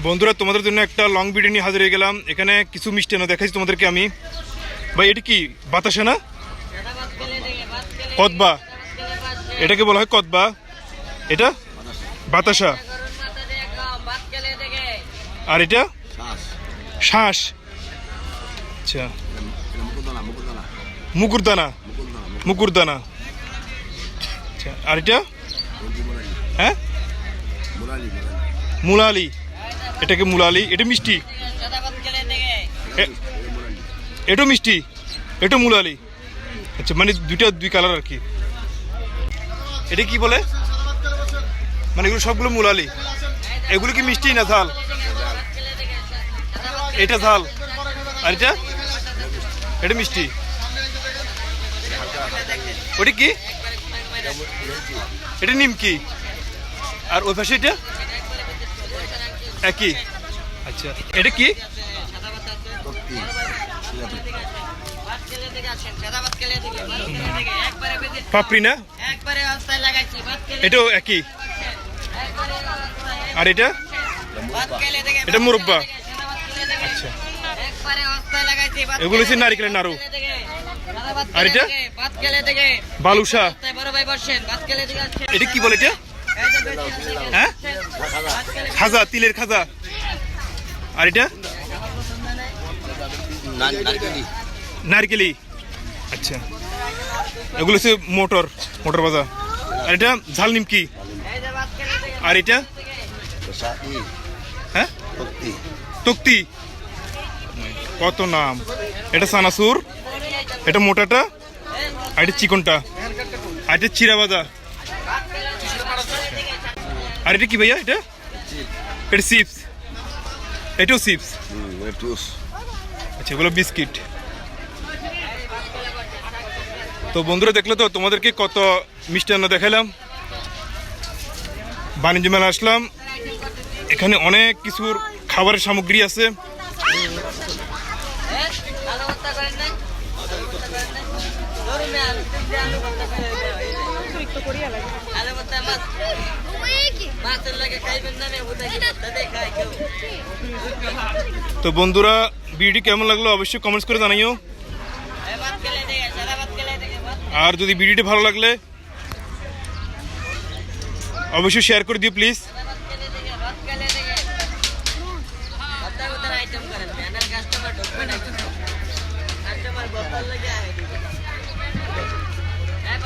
বন্ধুরা, তোমাদের জন্য একটা লং নিয়ে হাজির হয়ে গেলাম। এখানে কিছু মিষ্টি না দেখাইছি তোমাদেরকে আমি। ভাই, এটা কি? বাতাসে না? কদবা। এটাকে বলা হয় কদবা। এটা? বাতাসা। আর এটা? শ্বাস আচ্ছা। মুকুরদানা। মুকুরদানা। আচ্ছা আর এটা? হ্যাঁ? মুলালি। এটাকে মুলালি? এটা মিষ্টি? এটা মিষ্টি? এটা মুলালি? আচ্ছা মানে দুইটা দুই কালার আর কি। এটা কি বলে? মানে এগুলো সবগুলো মুলালি। এগুলো কি মিষ্টি না ঝাল? এটা ঝাল। আর এটা? এটা মিষ্টি। ওটা কি? এটা নিমকি। আর ওই পাশে এটা? একই? আচ্ছা এটা কি? পাপড়ি না? এটাও একই? আর এটা? এটা মুরব্বা। আচ্ছা। এগুলো নারিকেলের নাড়ু। আর এটা? আসছেন। এটা কি বলে এটা? হ্যাঁ? খাজা তিলের খাজা। আর এটা? নারকেলি। আচ্ছা। এগুলো হচ্ছে মোটর মোটর ভাজা। আর এটা ঝাল নিমকি। আর এটা? হ্যাঁ? তক্তি। কত নাম। এটা সানাসুর। এটা মোটাটা। আর এটা চিকনটা। আর এটা চিরা ভাজা আর এটা কি ভাইয়া এটা? এটা চিপস। এটাও চিপস? আচ্ছা এগুলো বিস্কিট। তো বন্ধুরা দেখলে তো তোমাদেরকে কত মিষ্টান্ন দেখালাম। বাণিজ্য মেলা আসলাম। এখানে অনেক কিছুর খাবারের সামগ্রী আছে। তো বন্ধুরা ভিডিওটি কেমন লাগল অবশ্যই কমেন্টস করে জানাইও। আর যদি ভিডিওটি ভালো লাগলে অবশ্যই শেয়ার করে দিও প্লিজ